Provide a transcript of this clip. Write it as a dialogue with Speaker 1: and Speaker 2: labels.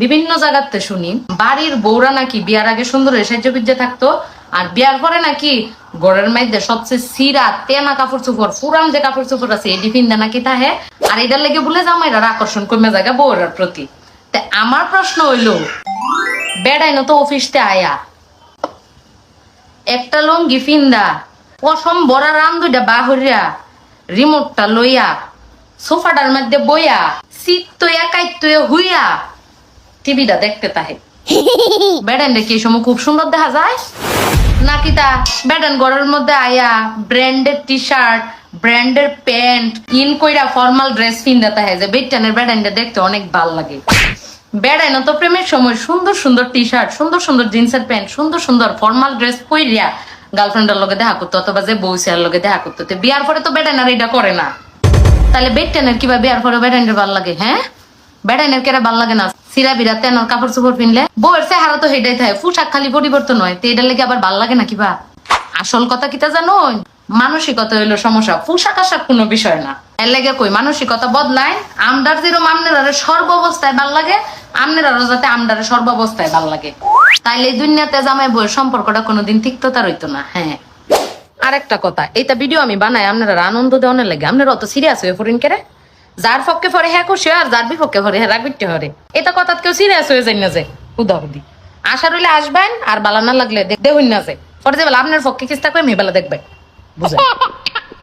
Speaker 1: বিভিন্ন জায়গাতে শুনি, বাড়ির বউরা নাকি বিয়ার আগে সুন্দর সাহায্য থাকতো, আর বিয়ার পরে নাকি গড়ের মধ্যে সবচেয়ে সিরা তেনা কাপড় চোপড় পুরান যে কাপড় চোপড় আছে, এডি ফিন্দা নাকি তাহে, আর এটার লেগে বলে জামাইরার আকর্ষণ কমে জায়গা বউরার প্রতি। আমার প্রশ্ন হইল বেড়াইনো তো অফিসতে আয়া? একটা লঙ্গি ফিন্দা পশম বড়া রান দুইটা বাহরিয়া, রিমোটটা লইয়া সোফাটার মধ্যে বইয়া সিট তো একাই তো হুইয়া। টিভিটা দেখতে তাহে। বেডেন কি এই সময় খুব সুন্দর দেখা যায়? নাকি তা বেডেন ঘরের মধ্যে আয়া ব্র্যান্ডের টি শার্ট ব্র্যান্ডের প্যান্ট ইন কইরা ফর্মাল ড্রেস পিন্দা তাহে যে বেডটানের বেডেনটা দেখতে অনেক ভালো লাগে। বেড়ায় না তো প্রেমের সময় সুন্দর সুন্দর টি শার্ট সুন্দর সুন্দর জিন্সের প্যান্ট সুন্দর সুন্দর ফর্মাল ড্রেস পইরিয়া গার্লফ্রেন্ডের লগে দেখা করতো অথবা যে বউসিয়ার লগে দেখা করতো। বিয়ার পরে তো বেড়াইনার এটা করে না। তাহলে বেডটেনের কিবা বিয়ার পরে বেড়াইনের ভালো লাগে হ্যাঁ? বেড়াইনের কেরা ভালো লাগে না? সিরা বিরা তেনার কাপড় চোপড় পিনলে। বউয়ের চেহারা তো হেডাই থাকে, পোশাক খালি পরিবর্তন হয়, তো এটার লেগে আবার ভালো লাগে না কিবা আসল কথা কিতা জানো মানসিকতা হইল সমস্যা, পোশাক আশাক কোনো বিষয় না। এর লেগে কই, মানসিকতা বদলায়, আমদার যেরকম আমনেরারে সর্বাবস্থায় ভালো লাগে আমনেরারও যাতে আমদারে সর্বাবস্থায় ভালো লাগে। তাইলে দুনিয়াতে জামাই বউয়ের সম্পর্কটা কোনোদিন তিক্ততা রইতো না হ্যাঁ? আরেকটা কথা, এইটা ভিডিও আমি বানাই, আপনারা আনন্দ দেওয়ার লাগে। আপনারা অত সিরিয়াস হয়ে পড়েন কেরে? যার পক্ষে ফরে হ্যাঁ খুশি আর যার বিপক্ষে ফরে হ্যাঁ রাগবিটে হরে। এটা কথা কেউ সিরিয়াস হয়ে যায় না যে, উদাহরণ আশা রইলে আসবেন, আর বালা না লাগলে দেহ না যে। পরে যে আপনার পক্ষে কিস্তা করে মেয়ে বেলা দেখবে বুঝে